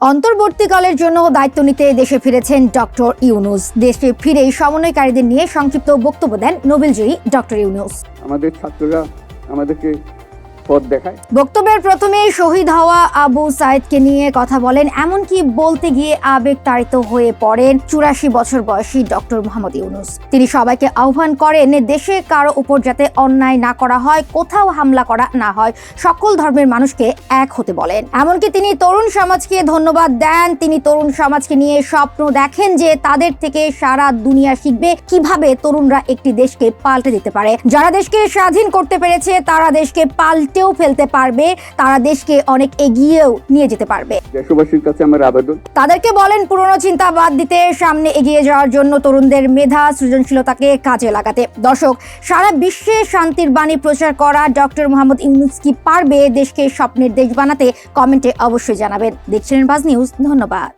অন্তর্বর্তীকালের জন্য দায়িত্ব নিতে দেশে ফিরেছেন ডক্টর ইউনুস। দেশে ফিরে সমন্বয়কারীদের নিয়ে সংক্ষিপ্ত বক্তব্য দেন নোবেলজয়ী ডক্টর ইউনুস। আমাদের ছাত্ররা আমাদেরকে পথ দেখায়। বক্তব্যের প্রথমে শহীদ হওয়া আবু সাইদকে নিয়ে কথা বলেন, এমনকি বলতে গিয়ে আবেগ তাড়িত হয়ে পড়েন চুরাশি বছর বয়সী ডক্টর মোহাম্মদ ইউনুস। তিনি সবাইকে আহ্বান করেন, দেশে কারও উপর যাতে অন্যায় না করা হয়, কোথাও হামলা করা না হয়, সকল ধর্মের মানুষকে এক হতে বলেন। এমনকি তিনি তরুণ সমাজকে ধন্যবাদ দেন, তিনি তরুণ সমাজকে নিয়ে স্বপ্ন দেখেন যে তাদের থেকে সারা দুনিয়া শিখবে কীভাবে তরুণরা একটি দেশকে পাল্টে দিতে পারে। যারা দেশকে স্বাধীন করতে পেরেছে, তারা দেশকে পাল্টেও ফেলতে পারবে তারা দেশকে অনেক এগিয়েও নিয়ে যেতে পারবে। দেশবাসীর কাছে আমার আবেদন। তাদেরকে বলেন পুরনো চিন্তা বাদ দিতে সামনে এগিয়ে যাওয়ার জন্য তরুণদের মেধা সৃজনশীলতাকে কাজে লাগাতে। দর্শক সারা বিশ্বে শান্তির বাণী প্রচার করা ডক্টর মোহাম্মদ ইউনুস কি পারবে দেশকে স্বপ্নের দেশ বানাতে? কমেন্টে অবশ্যই জানাবেন। দেখছিলেন বাজ নিউজ ধন্যবাদ।